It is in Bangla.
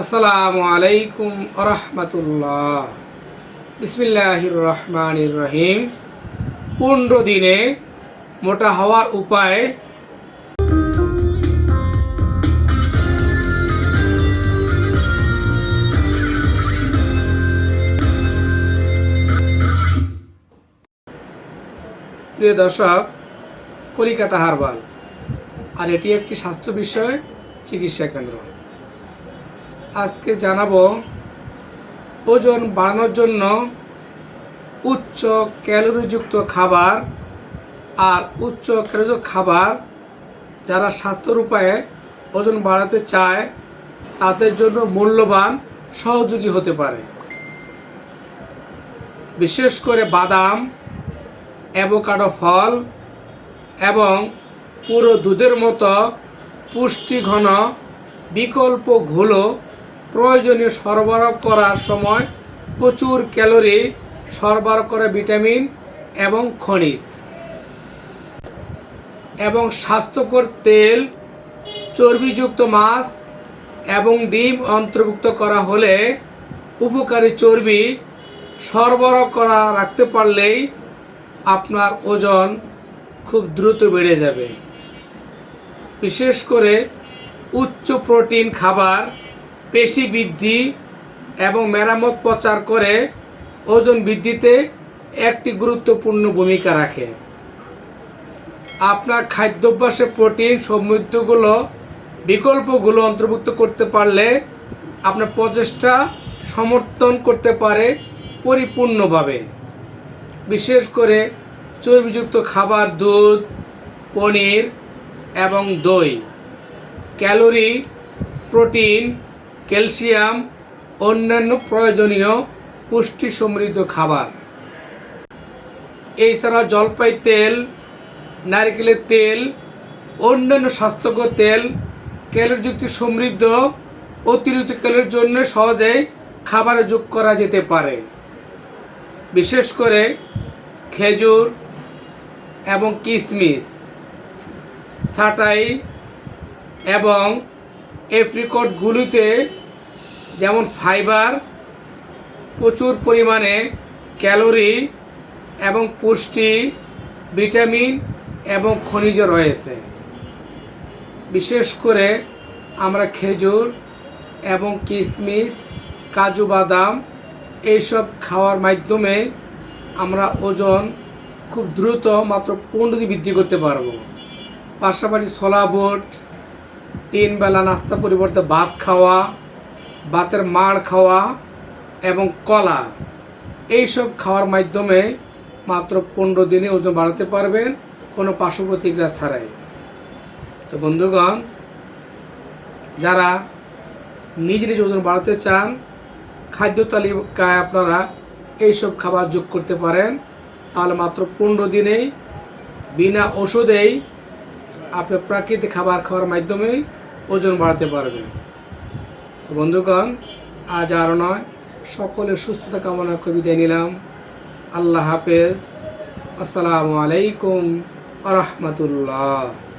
আসসালামু আলাইকুম আরহামতুল্লাহ বিসমিল্লাহির রহমানির রহিম। পনেরো দিনে মোটা হওয়ার উপায়। প্রিয় দর্শক, কলিকাতা হারবাল, আর এটি একটি স্বাস্থ্য বিষয় চিকিৎসা কেন্দ্র। আজকে জানাব ওজন বাড়ানোর জন্য উচ্চ ক্যালোরিযুক্ত খাবার আর উচ্চ ক্যালোরিযুক্ত খাবার যারা স্বাস্থ্যর উপায়ে ওজন বাড়াতে চায়, তাদের জন্য মূল্যবান সহযোগী হতে পারে। বিশেষ করে বাদাম, অ্যাভোকাডো ফল এবং পুরো দুধের মতো পুষ্টিঘন বিকল্প ঘুলো প্রয়োজনীয় সরবরাহ করার সময় প্রচুর ক্যালোরি সরবরাহ করে ভিটামিন এবং খনিজ। এবং স্বাস্থ্যকর তেল, চর্বিযুক্ত মাছ এবং ডিম অন্তর্ভুক্ত করা হলে উপকারী চর্বি সরবরাহ করা রাখতে পারলেই আপনার ওজন খুব দ্রুত বেড়ে যাবে। বিশেষ করে উচ্চ প্রোটিন খাবার পেশি বৃদ্ধি এবং মেরামত প্রচার করে ওজন বৃদ্ধিতে একটি গুরুত্বপূর্ণ ভূমিকা রাখে। আপনার খাদ্যাভ্যাসে প্রোটিন, সমৃদ্ধগুলো, বিকল্পগুলো অন্তর্ভুক্ত করতে পারলে আপনার প্রচেষ্টা সমর্থন করতে পারে পরিপূর্ণভাবে। বিশেষ করে চর্বিযুক্ত খাবার, দুধ, পনির এবং দই, ক্যালোরি, প্রোটিন ক্যালসিয়াম, অন্যান্য প্রয়োজনীয় পুষ্টি সমৃদ্ধ খাবার। এছাড়া জলপাই তেল, নারকেলের তেল, অন্যান্য স্বাস্থ্যকর তেল, ক্যালোরিযুক্ত সমৃদ্ধ, অতিরিক্ত ক্যালোরির জন্য সহজেই খাবারে যোগ করা যেতে পারে। বিশেষ করে খেজুর এবং কিশমিশ সাটাই এবং এপ্রিকটগুলিতে যেমন ফাইবার, প্রচুর পরিমাণে ক্যালোরি এবং পুষ্টি, ভিটামিন এবং খনিজ রয়েছে। বিশেষ করে আমরা খেজুর এবং কিশমিশ কাজু বাদাম এইসব খাওয়ার মাধ্যমে আমরা ওজন খুব দ্রুত মাত্র পনেরো বৃদ্ধি করতে পারব। পাশাপাশি ছোলা বুট তিন বেলা নাস্তা পরিবর্তে ভাত খাওয়া, ভাতের মাড় খাওয়া এবং কলা। এইসব খাওয়ার মাধ্যমে মাত্র পনেরো দিনে ওজন বাড়াতে পারবেন কোনো পার্শ্ব প্রতিক্রিয়া ছাড়াই। তো বন্ধুগণ, যারা নিজ নিজ ওজন বাড়াতে চান, খাদ্য তালিকায় আপনারা এইসব খাবার যোগ করতে পারেন। তাহলে মাত্র পনেরো দিনেই বিনা ওষুধেই আপনি প্রাকৃতিক খাবার খাওয়ার মাধ্যমেই ওজন বাড়াতে পারবেন বন্ধুগণ, আজ আরও নয়, সকলের সুস্থতা কামনা করে বিদায় নিলাম। আল্লাহ হাফেজ। আসসালামু আলাইকুম আ রহমতুল্লাহ।